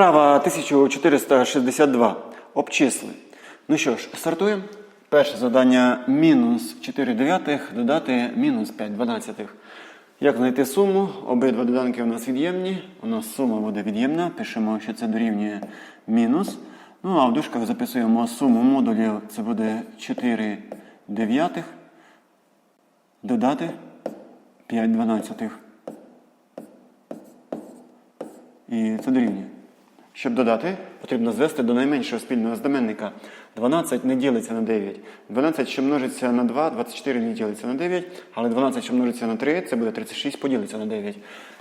Вправа 1462. Обчисли. Ну що ж, стартуємо. Перше завдання мінус 4 дев'ятих додати мінус 5 дванадцятих. Як знайти суму? Обидва доданки у нас від'ємні. У нас сума буде від'ємна. Пишемо, що це дорівнює мінус. Ну а в дужках записуємо суму модулів. Це буде 4 дев'ятих додати 5 дванадцятих. І це дорівнює. Щоб додати, потрібно звести до найменшого спільного знаменника. 12 не ділиться на 9. 12, що множиться на 2, 24 не ділиться на 9, але 12, що множиться на 3, це буде 36, поділиться на 9.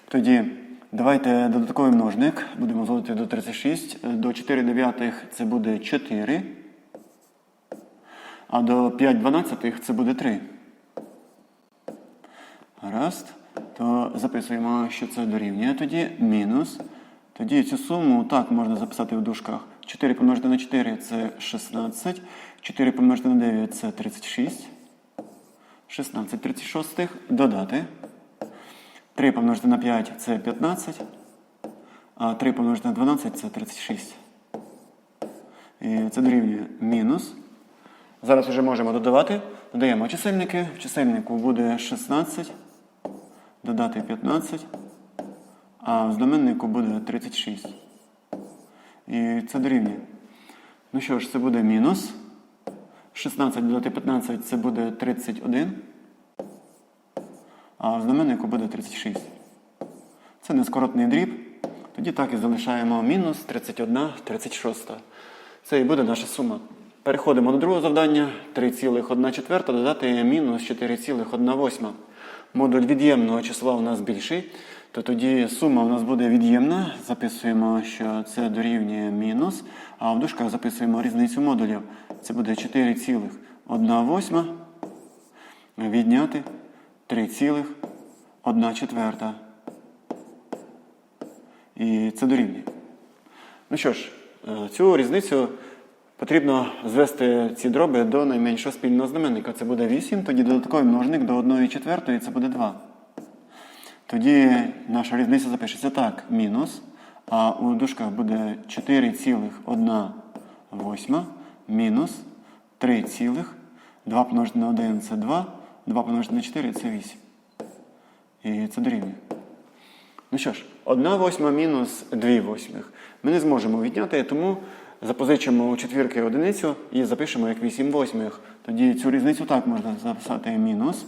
Тоді давайте додатковий множник. Будемо зводити до 36. До 4 дев'ятих це буде 4. А до 5 дванадцятих це буде 3. Гаразд. То записуємо, що це дорівнює тоді мінус. Тоді цю суму так можна записати в дужках. 4 помножити на 4 це 16. 4 помножити на 9 це 36. 16 36 додати. 3 помножити на 5 це 15. А 3 помножити на 12 це 36. І це дорівнює мінус. Зараз вже можемо додавати. Додаємо чисельники. В чисельнику буде 16 додати 15, а в знаменнику буде 36. І це дорівнює. Ну що ж, це буде мінус. 16 додати 15 це буде 31. А в знаменнику буде 36. Це нескоротний дріб. Тоді так і залишаємо мінус 31 36. Це і буде наша сума. Переходимо до другого завдання. 3,1 четверта додати мінус 4,1 модуль від'ємного числа у нас більший, то тоді сума у нас буде від'ємна. Записуємо, що це дорівнює мінус, а в дужках записуємо різницю модулів. Це буде 4,1 відняти 3,1 четверта. І це дорівнює. Ну що ж, е, цю різницю потрібно звести ці дроби до найменшого спільного знаменника. Це буде 8, тоді додатковий множник до 1 четвертої це буде 2. Тоді наша різниця запишеться так: мінус. А у дужках буде 4,1 восьма мінус 3, цілих, 2 помножити на 1 це 2, 2 помножити на 4 це 8. І це дорівнює. Ну що ж, 1 восьма мінус 2 восьмих. Ми не зможемо відняти, тому запозичимо у четвірки одиницю і запишемо як 8 восьмих. Тоді цю різницю так можна записати мінус.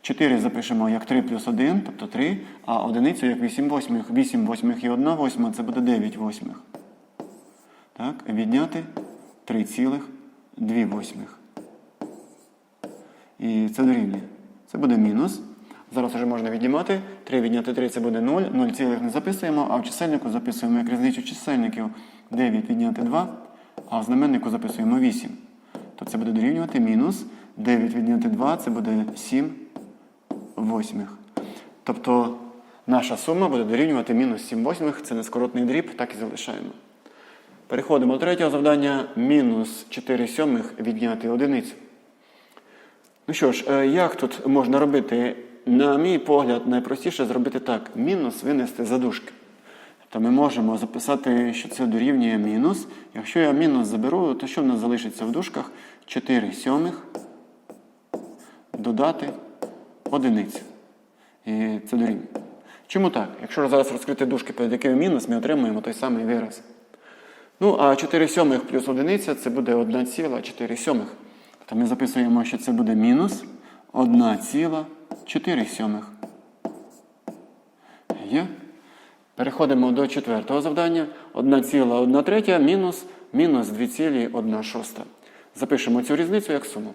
4 запишемо як 3 плюс 1, тобто 3, а одиницю як 8 восьмих. 8 восьмих і 1 восьма це буде 9 восьмих. Так, відняти 3,2 восьмих. І це дорівнює. Це буде мінус. Зараз вже можна віднімати. 3 відняти 3 це буде 0. 0 цілих не записуємо, а в чисельнику записуємо як різницю чисельників 9 відняти 2, а в знаменнику записуємо 8. То це буде дорівнювати мінус 9 відняти 2 це буде 7 восьмих. Тобто наша сума буде дорівнювати мінус 7 восьмих. Це нескоротний дріб, так і залишаємо. Переходимо до третього завдання. Мінус 4 сьомих відняти одиницю. Ну що ж, е, як тут можна робити? На мій погляд, найпростіше зробити так: мінус винести за дужки. То ми можемо записати, що це дорівнює мінус. Якщо я мінус заберу, то що в нас залишиться в дужках? 4 сьомих додати одиницю. І це дорівнює. Чому так? Якщо зараз розкрити дужки, перед якими мінус, ми отримуємо той самий вираз. Ну, а 4 сьомих плюс одиниця це буде 1,4 сьомих. То ми записуємо, що це буде мінус 1,4 сьомих. Є? Переходимо до четвертого завдання. 1,1 третя мінус мінус 2,1 шоста. Запишемо цю різницю як суму.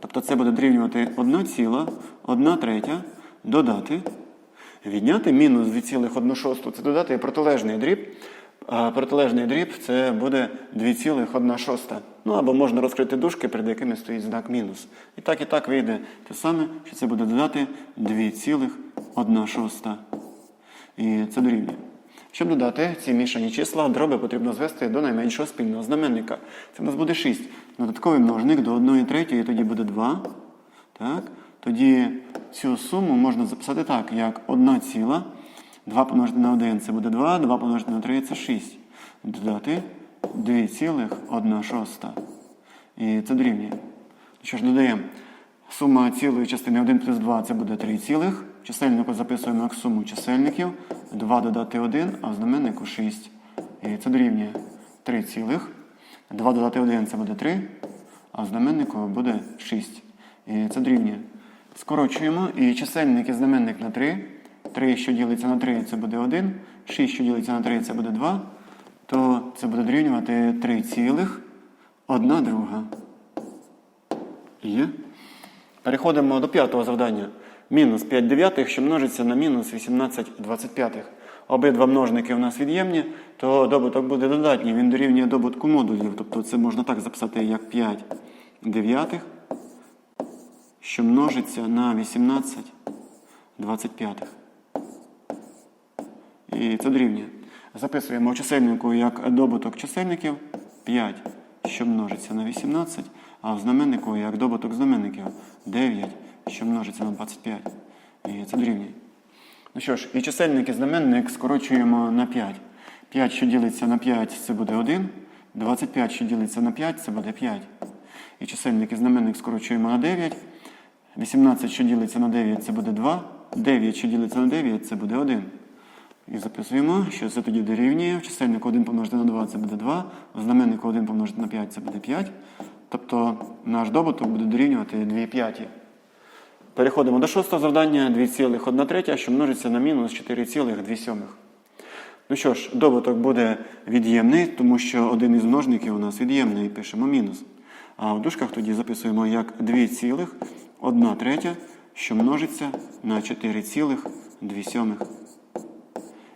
Тобто це буде дорівнювати 1,1 третя додати. Відняти мінус 2,1 шосту. Це додати протилежний дріб. А протилежний дріб це буде 2,1 шоста. Ну або можна розкрити дужки, перед якими стоїть знак мінус. І так і так вийде те саме, що це буде додати 2,1 шоста. І це дорівнює. Щоб додати ці мішані числа, дроби потрібно звести до найменшого спільного знаменника. Це у нас буде 6. Додатковий множник до 1 третьої, тоді буде 2. Так? Тоді цю суму можна записати так, як 1 ціла 2 помножити на 1 це буде 2, 2 помножити на 3 це 6. Додати 2,1 шоста. І це дорівнює. Що ж додаємо? Сума цілої частини 1 плюс 2 це буде 3 цілих. Чисельнику записуємо як суму чисельників. 2 додати 1, а в знаменнику 6. І це дорівнює 3 цілих. 2 додати 1 це буде 3, а в знаменнику буде 6. І це дорівнює. Скорочуємо і чисельник і знаменник на 3. 3, що ділиться на 3, це буде 1. 6, що ділиться на 3, це буде 2. То це буде дорівнювати 3 цілих, 1 друга. Є. Переходимо до п'ятого завдання. Мінус 5 дев'ятих, що множиться на мінус 18 25. Обидва множники у нас від'ємні, то добуток буде додатній. Він дорівнює добутку модулів. Тобто це можна так записати, як 5 дев'ятих, що множиться на 18 25. І це дорівнює. Записуємо у чисельнику як добуток чисельників 5, що множиться на 18, а в знаменнику як добуток знаменників 9, що множиться на 25. І це дорівнює. Ну що ж, і чисельник і знаменник скорочуємо на 5. 5, що ділиться на 5, це буде 1. 25, що ділиться на 5, це буде 5. І чисельник і знаменник скорочуємо на 9. 18, що ділиться на 9, це буде 2. 9, що ділиться на 9, це буде 1. І записуємо, що це тоді дорівнює. В чисельнику 1 помножити на 2 це буде 2, в знаменнику 1 помножити на 5 це буде 5. Тобто наш добуток буде дорівнювати 2 п'яті. Переходимо до шостого завдання 2,1 третя, що множиться на мінус 4,2 сьомих. Ну що ж, добуток буде від'ємний, тому що один із множників у нас від'ємний пишемо мінус. А в дужках тоді записуємо як 2,1 третя, що множиться на 4,2 сьомих.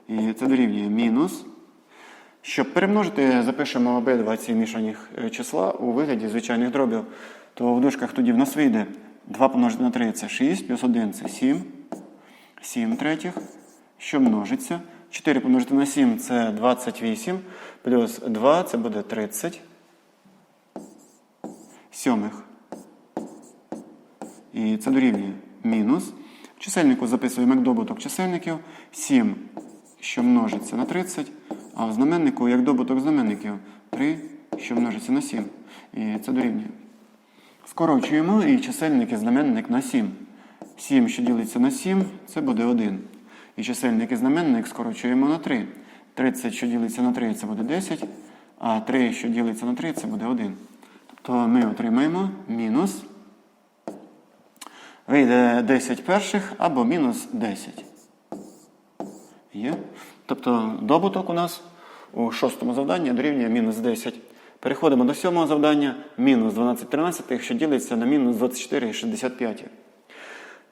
І це дорівнює мінус. Щоб перемножити, запишемо обидва ці мішані е, числа у вигляді звичайних дробів, то в дужках тоді в нас вийде 2 помножити на 3 це 6, плюс 1 це 7, 7 третіх, що множиться. 4 помножити на 7 це 28, плюс 2 це буде 30 сьомих. І це дорівнює мінус. В чисельнику записуємо як добуток чисельників 7, що множиться на 30, а в знаменнику як добуток знаменників 3, що множиться на 7. І це дорівнює. Скорочуємо і чисельник і знаменник на 7. 7, що ділиться на 7, це буде 1. І чисельник і знаменник скорочуємо на 3. 30, що ділиться на 3, це буде 10, а 3, що ділиться на 3, це буде 1. Тобто ми отримаємо мінус. Вийде 10 перших або мінус 10. Є. Тобто добуток у нас у шостому завданні дорівнює мінус 10. Переходимо до сьомого завдання. Мінус 12 13, що ділиться на мінус 24 65.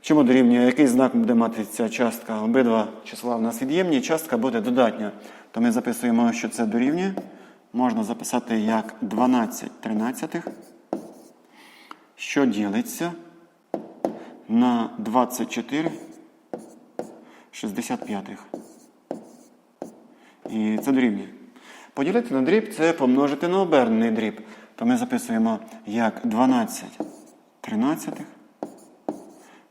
Чому дорівнює? Який знак буде мати ця частка? Обидва числа у нас від'ємні, частка буде додатня. То ми записуємо, що це дорівнює. Можна записати як 12 тринадцятих, що ділиться на 24 65. І це дорівнює. Поділити на дріб це помножити на обернений дріб. То ми записуємо як 12 тринадцятих,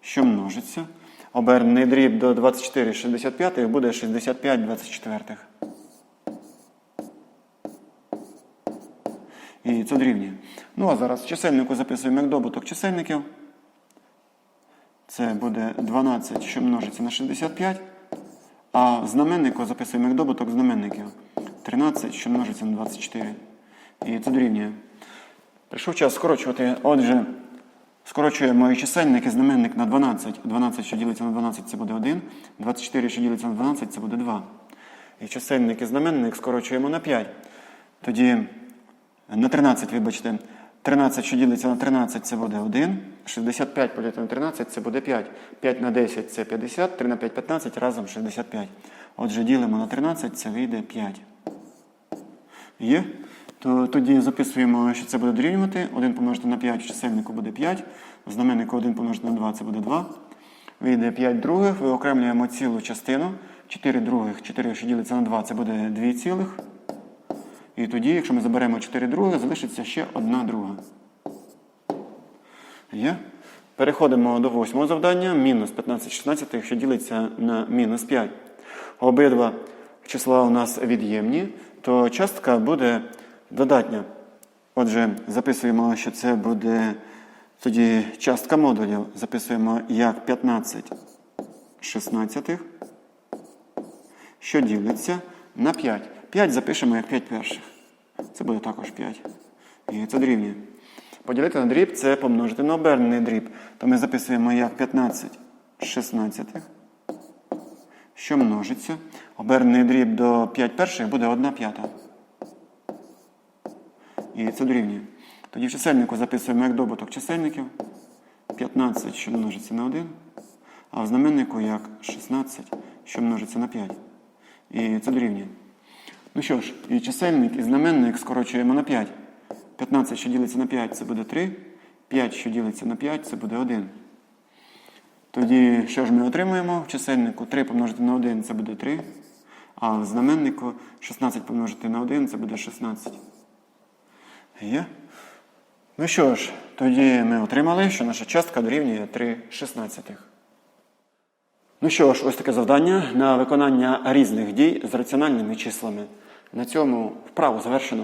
що множиться. Обернений дріб до 24 65 буде 65 24. І це дорівнює. Ну а зараз чисельнику записуємо як добуток чисельників. Це буде 12, що множиться на 65. А в знаменнику записуємо як добуток знаменників. 13, що множиться на 24. І це дорівнює. Прийшов час скорочувати. Отже, скорочуємо і чисельник і знаменник на 12. 12, що ділиться на 12, це буде 1. 24, що ділиться на 12, це буде 2. І чисельник і знаменник скорочуємо на 5. Тоді на 13, вибачте. 13, що ділиться на 13, це буде 1. 65 поділити на 13 це буде 5. 5 на 10 це 50, 3 на 5 15, разом 65. Отже, ділимо на 13, це вийде 5. Є? То тоді записуємо, що це буде дорівнювати. 1 помножити на 5 в чисельнику буде 5. В знаменнику 1 помножити на 2 це буде 2. Вийде 5 других. Виокремлюємо цілу частину. 4 других, 4, що ділиться на 2, це буде 2 цілих. І тоді, якщо ми заберемо 4 друге, залишиться ще 1 друга. Є? Переходимо до восьмого завдання. Мінус 15 16, що ділиться на мінус 5. обидва числа у нас від'ємні, то частка буде додатня. Отже, записуємо, що це буде тоді частка модулів. Записуємо як 15 шістнадцятих, що ділиться на 5. 5 запишемо як 5 перших. Це буде також 5. І це дорівнює. Поділити на дріб це помножити на обернений дріб. То ми записуємо як 15 шістнадцятих, що множиться. Обернений дріб до 5 перших буде 1 п'ята. І це дорівнює. Тоді в чисельнику записуємо як добуток чисельників 15, що множиться на 1, а в знаменнику як 16, що множиться на 5. І це дорівнює. Ну що ж, і чисельник, і знаменник скорочуємо на 5. 15, що ділиться на 5, це буде 3. 5, що ділиться на 5, це буде 1. Тоді що ж ми отримуємо в чисельнику? 3 помножити на 1 це буде 3. А в знаменнику 16 помножити на 1 це буде 16. Є? Ну що ж, тоді ми отримали, що наша частка дорівнює 3 шістнадцятих. Ну що ж, ось таке завдання на виконання різних дій з раціональними числами. На цьому вправу завершено.